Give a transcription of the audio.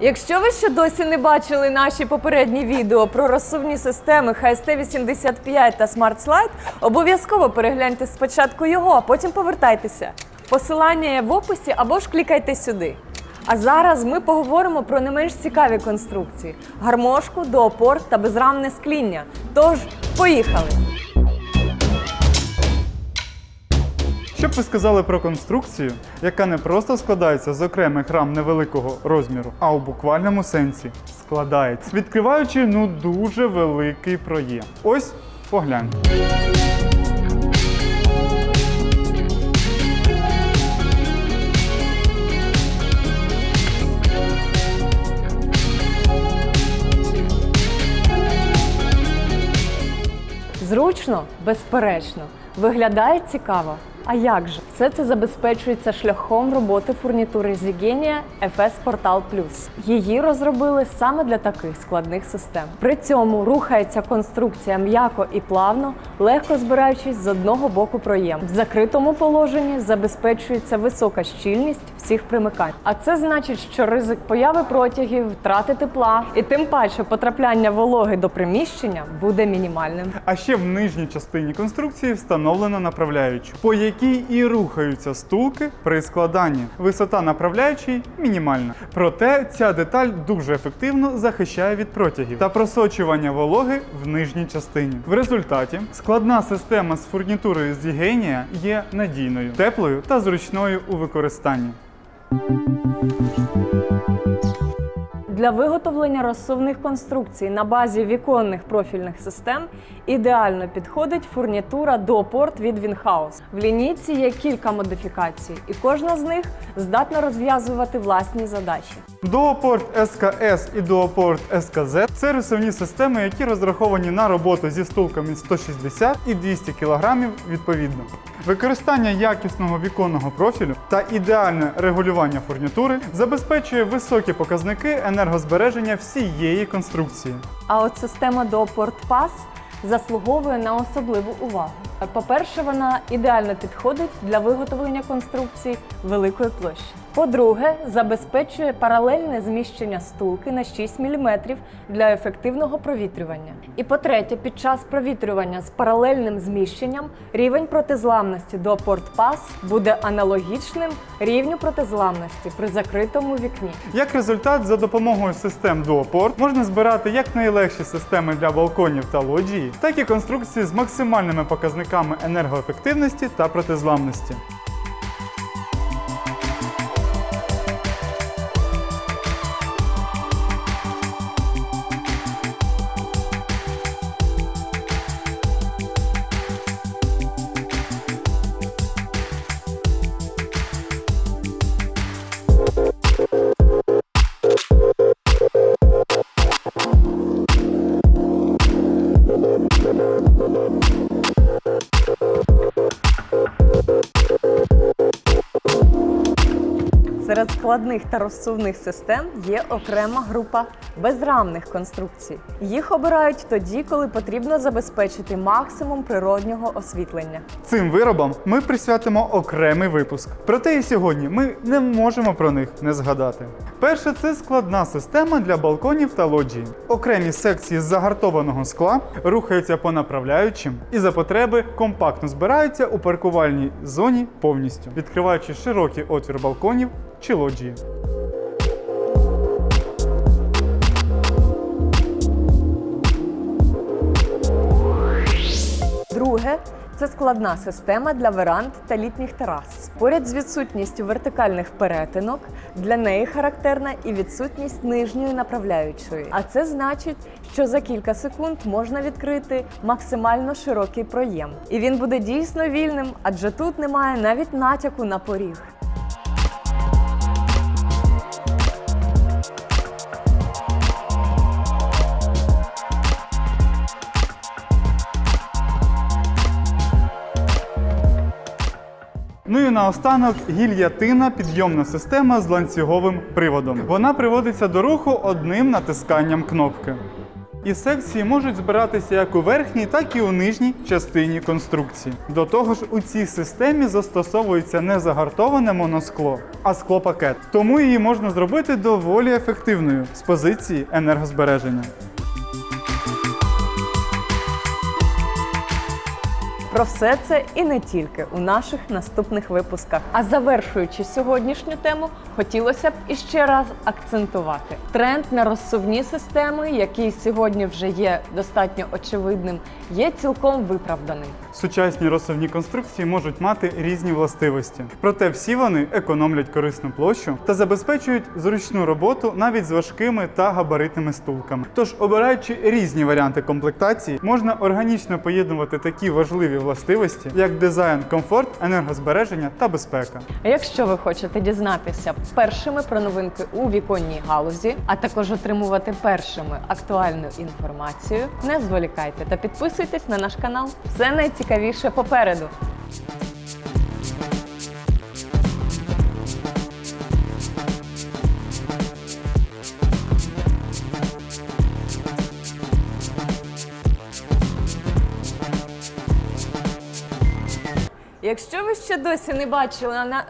Якщо ви ще досі не бачили наші попередні відео про розсувні системи HST85 та Smart Slide, обов'язково перегляньте спочатку його, а потім повертайтеся. Посилання є в описі або ж клікайте сюди. А зараз ми поговоримо про не менш цікаві конструкції: гармошку, доопор та безрамне скління. Тож, поїхали! Що б ви сказали про конструкцію, яка не просто складається з окремих рам невеликого розміру, а у буквальному сенсі складається, відкриваючи ну дуже великий проєм. Ось погляньте. Зручно, безперечно, виглядає цікаво. А як же? Все це забезпечується шляхом роботи фурнітури Zigenia FS Portal Plus. Її розробили саме для таких складних систем. При цьому рухається конструкція м'яко і плавно, легко збираючись з одного боку проєм. В закритому положенні забезпечується висока щільність всіх примикань. А це значить, що ризик появи протягів, втрати тепла і тим паче потрапляння вологи до приміщення буде мінімальним. А ще в нижній частині конструкції встановлено направляючу, по якій і рухаються стулки при складанні. Висота направляючої мінімальна. Проте ця деталь дуже ефективно захищає від протягів та просочування вологи в нижній частині. В результаті складна система з фурнітурою з є надійною, теплою та зручною у використанні. Для виготовлення розсувних конструкцій на базі віконних профільних систем ідеально підходить фурнітура Допорт від Вінхаус. В лінійці є кілька модифікацій, і кожна з них здатна розв'язувати власні задачі. Дуопорт СКС і Дуопорт СКЗ це рисовні системи, які розраховані на роботу зі стулками 160 і 200 кг відповідно. Використання якісного віконного профілю та ідеальне регулювання фурнітури забезпечує високі показники енергозбереження всієї конструкції. А от система до PortPass заслуговує на особливу увагу. По-перше, вона ідеально підходить для виготовлення конструкцій великої площі. По-друге, забезпечує паралельне зміщення стулки на 6 мм для ефективного провітрювання. І по-третє, під час провітрювання з паралельним зміщенням рівень протизламності до PortPass буде аналогічним рівню протизламності при закритому вікні. Як результат, за допомогою систем Duoport можна збирати як найлегші системи для балконів та лоджії, так і конструкції з максимальними показниками енергоефективності та протизламності. up. Складних та розсувних систем є окрема група безрамних конструкцій. Їх обирають тоді, коли потрібно забезпечити максимум природнього освітлення. Цим виробам ми присвятимо окремий випуск. Проте і сьогодні ми не можемо про них не згадати. Перше, це складна система для балконів та лоджії. Окремі секції з загартованого скла рухаються по направляючим і за потреби компактно збираються у паркувальній зоні повністю, відкриваючи широкий отвір балконів чи лоджії. Друге це складна система для веранд та літніх терас. Поряд з відсутністю вертикальних перетинок для неї характерна і відсутність нижньої направляючої. А це значить, що за кілька секунд можна відкрити максимально широкий проєм. І він буде дійсно вільним, адже тут немає навіть натяку на поріг. Ну і наостанок гільятина підйомна система з ланцюговим приводом. Вона приводиться до руху одним натисканням кнопки. І секції можуть збиратися як у верхній, так і у нижній частині конструкції. До того ж, у цій системі застосовується не загартоване моноскло, а склопакет. Тому її можна зробити доволі ефективною з позиції енергозбереження. Про все це і не тільки у наших наступних випусках. А завершуючи сьогоднішню тему, хотілося б іще раз акцентувати тренд на розсувні системи, який сьогодні вже є достатньо очевидним, є цілком виправданим. Сучасні розсувні конструкції можуть мати різні властивості, проте всі вони економлять корисну площу та забезпечують зручну роботу навіть з важкими та габаритними стулками. Тож, обираючи різні варіанти комплектації, можна органічно поєднувати такі важливі властивості, як дизайн, комфорт, енергозбереження та безпека. А якщо ви хочете дізнатися першими про новинки у віконній галузі, а також отримувати першими актуальну інформацію, не зволікайте та підписуйтесь на наш канал. Все найцікавіше попереду. Якщо ви ще досі не бачили на